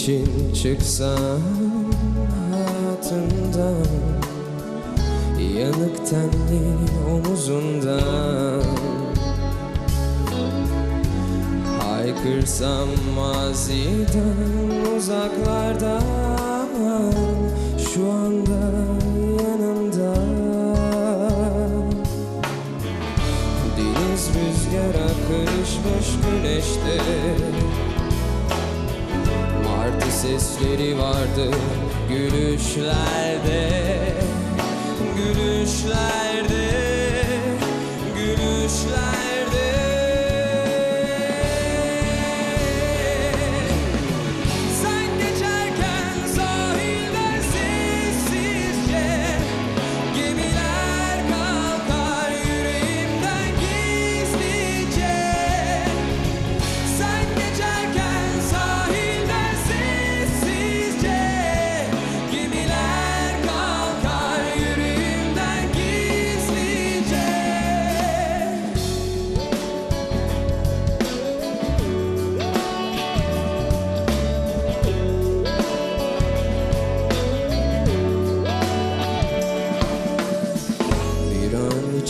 için çıksam hayatından Yanık tenli omuzundan. Haykırsam maziden uzaklardan Şu anda yanımda. Deniz rüzgara kırışmış güneşte sesleri vardı gülüşlerde Gülüşlerde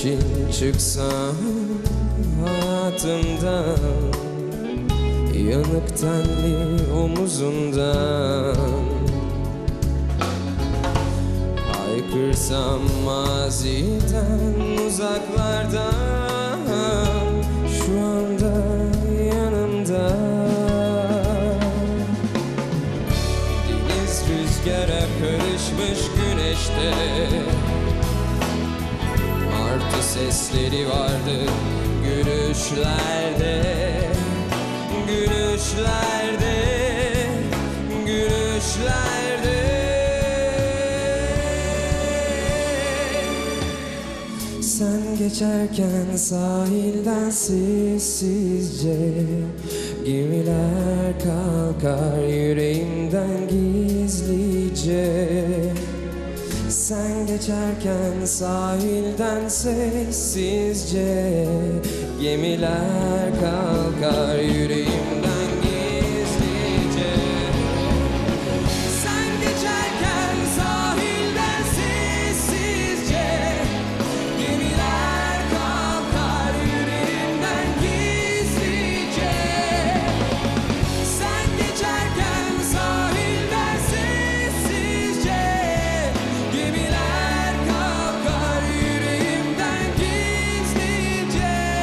an için çıksam hayatımdan Yanık tenli omuzundan Haykırsam maziden uzaklardan Şu anda yanımda. Deniz rüzgara karışmış güneşte sesleri vardı gülüşlerde Gülüşlerde Gülüşlerde. Sen geçerken sahilden sessizce Gemiler kalkar yüreğimden gizlice sen geçerken sahilden sessizce Gemiler kalkar yüreğimden